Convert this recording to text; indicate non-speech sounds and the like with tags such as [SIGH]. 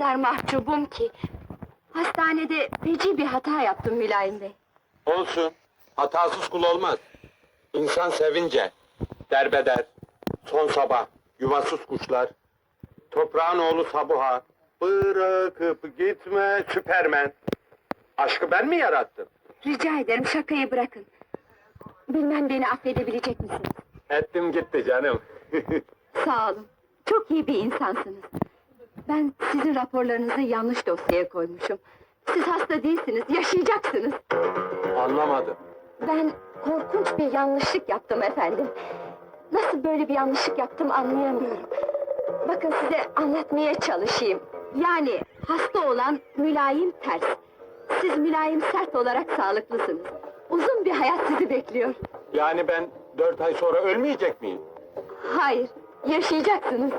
kadar mahcubum ki. Hastanede feci bir hata yaptım Mülayim Bey. Olsun. Hatasız kul olmaz. İnsan sevince. Derbeder. Son sabah. Yuvasız kuşlar. Toprağın oğlu Sabuha. Bırakıp gitme Süpermen. Aşkı ben mi yarattım? Rica ederim şakayı bırakın. Bilmem beni affedebilecek misiniz? Ettim gitti canım. [LAUGHS] Sağ olun. Çok iyi bir insansınız. Ben sizin raporlarınızı yanlış dosyaya koymuşum. Siz hasta değilsiniz, yaşayacaksınız. Anlamadım. Ben korkunç bir yanlışlık yaptım efendim. Nasıl böyle bir yanlışlık yaptım anlayamıyorum. Bakın size anlatmaya çalışayım. Yani hasta olan mülayim ters. Siz mülayim sert olarak sağlıklısınız. Uzun bir hayat sizi bekliyor. Yani ben dört ay sonra ölmeyecek miyim? Hayır, yaşayacaksınız.